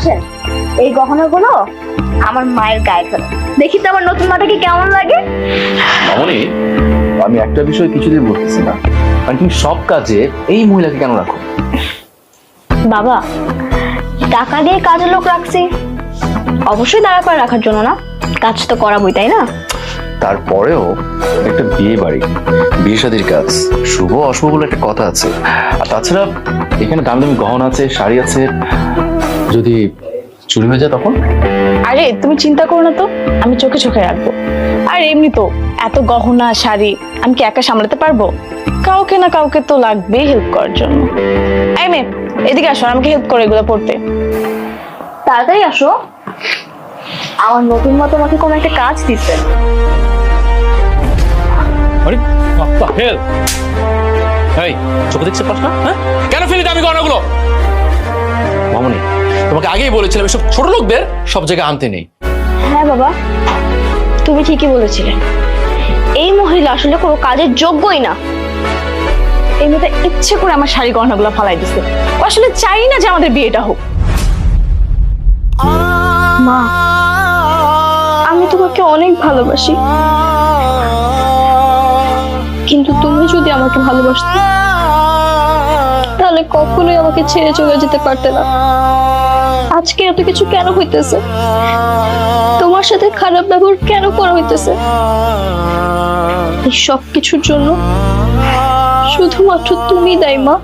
আসেন এই গহনাগুলো আমার মায়ের গায়ে ফেলো দেখি তো আমার নতুন মাটাকে কেমন লাগে। মামনি আমি একটা বিষয় কিছুদিন বলতেছি না। মানে তুমি সব কাজে এই মহিলাকে কেন রাখো? বাবা টাকা দিয়ে কাজের লোক রাখছি। অবশ্যই দাঁড়া করে রাখার জন্য না। কাজ তো করাবই তাই না? তারপরেও একটা বিয়ে বাড়ি বিয়ে শাদির কাজ শুভ অশুভ বলে একটা কথা আছে। আর তাছাড়া এখানে দামি দামি গহনা আছে শাড়ি আছে যদি চুরি হয়ে যায় তখন? আরে তুমি চিন্তা করো না তো। আমি চোখে চোখে রাখব। আর এমনি তো এত গহনা শাড়ি আমি কি একা সামলাতে পারব? কাউকে না কাউকে তো লাগবেই হেল্প করার জন্য। এই মেয়ে এদিকে আসো আমাকে হেল্প করে এগুলো পড়তে। তাড়াতাড়ি আসো। আমার নতুন মতো আমাকে কোনো একটা কাজ দিচ্ছে। আরে হেল। এই চোখে দেখছে পাস না হ্যাঁ? কেন ফেলি দামি গহনাগুলো? মামনি তোমাকে আগেই বলেছিলাম, এসব ছোট লোকদের সব জায়গায় আনতে নেই। হ্যাঁ বাবা, তুমি ঠিকই বলেছিলে। এই মহিলা আসলে কোনো কাজের যোগ্যই না। ইচ্ছে করে আমার শাড়ি গহনাগুলো ফালাই দিছে। আসলে চাই না যে আমাদের বিয়েটা হোক। মা, আমি তোমাকে অনেক ভালোবাসি। কিন্তু তুমি যদি আমাকে ভালোবাসতে, তাহলে কখনোই আমাকে ছেড়ে চলে যেতে পারতে না। আজকে এত কিছু কেন হইতেছে? তোমার সাথে খারাপ ব্যবহার কেন করা হইতেছে? এই সব কিছুর জন্য শুধুমাত্র তুমি দায়ী, মা।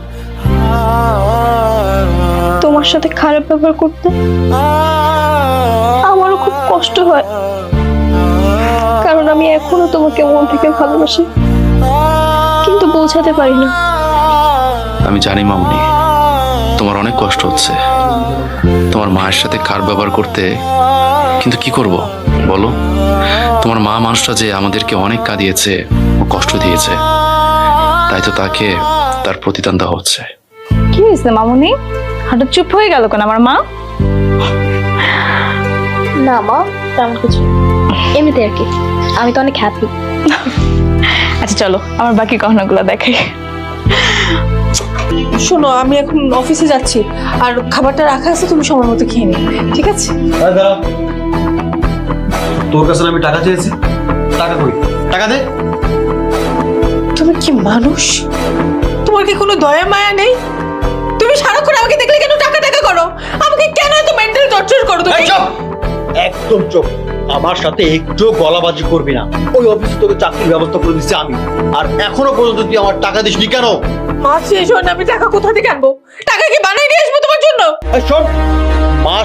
তোমার সাথে খারাপ ব্যবহার করতে আমারও খুব কষ্ট হয়। কারণ আমি এখনও তোমাকে মন থেকে ভালোবাসি। কিন্তু বোঝাতে পারি না। আমি জানি, মামনি। তোমার অনেক কষ্ট হচ্ছে। তোমার মায়ের সাথে খারাপ ব্যবহার করতে। কিন্তু কি করব? বলো। তোমার মা মানুষটা যে আমাদেরকে অনেক কাঁদিয়েছে ও কষ্ট দিয়েছে তাই তো তাকে তার প্রতিদান দেওয়া হচ্ছে। কি হয়েছে মামুনি? হঠাৎ চুপ হয়ে গেল কেন আমার মা? না মা তেমন কিছু এমনিতে আর কি। আমি তো অনেক হ্যাপি আচ্ছা চলো আমার বাকি গহনাগুলো দেখাই। শোনো আমি এখন অফিসে যাচ্ছি। আর খাবারটা রাখা আছে তুমি সময় মতো খেয়ে নিও ঠিক আছে? তোর কাছে আমি টাকা চেয়েছি? টাকা কই? টাকা দে। তুমি কি মানুষ? তোমার কি কোনো দয়া মায়া নেই? তুমি সারাক্ষণ আমাকে দেখলে কেন টাকা টাকা করো? আমাকে কেন এত মেন্টাল টর্চার করো তুমি? চুপ! একদম চুপ! আমার সাথে একটু গলাবাজি করবি না। ওই অফিসে তোকে চাকরির ব্যবস্থা করে দিচ্ছি আমি। আর এখনও পর্যন্ত তুই আমার টাকা দিসনি কেন? মাছ শেষ হন আমি টাকা কোথা থেকে আনব? টাকা কি বানাই নিয়ে আসব তোমার জন্য? শোন, মাস